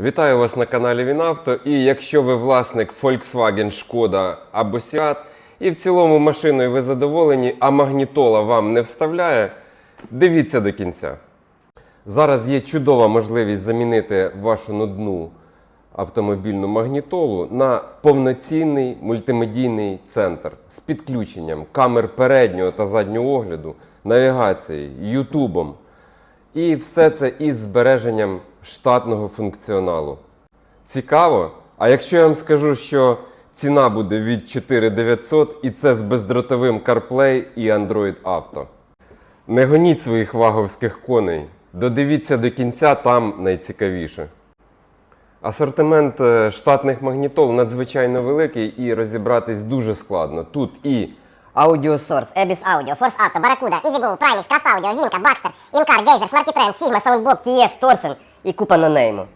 Вітаю вас на каналі Вінавто. І якщо ви власник Volkswagen, Шкода або Seat, і в цілому машиною ви задоволені, а магнітола вам не вставляє, дивіться до кінця. Зараз є чудова можливість замінити вашу нудну автомобільну магнітолу на повноцінний мультимедійний центр з підключенням камер переднього та заднього огляду, навігацією, ютубом. І все це із збереженням штатного функціоналу. Цікаво? А якщо я вам скажу, що ціна буде від 4900 і це з бездротовим CarPlay і Android Auto. Не гоніть своїх ваговських коней. Додивіться до кінця, там найцікавіше. Асортимент е, штатних магнітол надзвичайно великий і розібратись дуже складно. Тут і Source, Abyss Audio, Force Auto, Barracuda, EasyGo, Primus, Craft Audio, Vinca, Baxter, Incar, Geyser, SmartyTrend, Sigma, Soundbox, TS, Torsen і купа нонейму.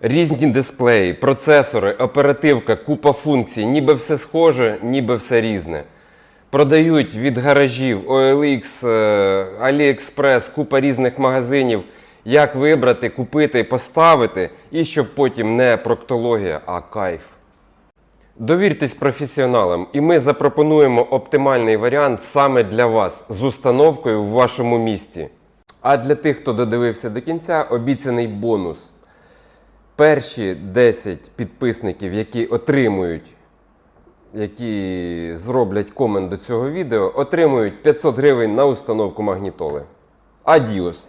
різні дисплеї, процесори, оперативка, купа функцій, ніби все схоже, ніби все різне. Продають від гаражів, OLX, е, AliExpress, купа різних магазинів. Як вибрати, купити, поставити, і щоб потім не проктологія, а кайф. Довіртесь професіоналам, і ми запропонуємо оптимальний варіант саме для вас з установкою в вашому місті. А для тих, хто додивився до кінця, обіцяний бонус. Перші 10 підписників, які отримують, які зроблять комент до цього відео, отримують 500 гривень на установку магнітоли. Адіос!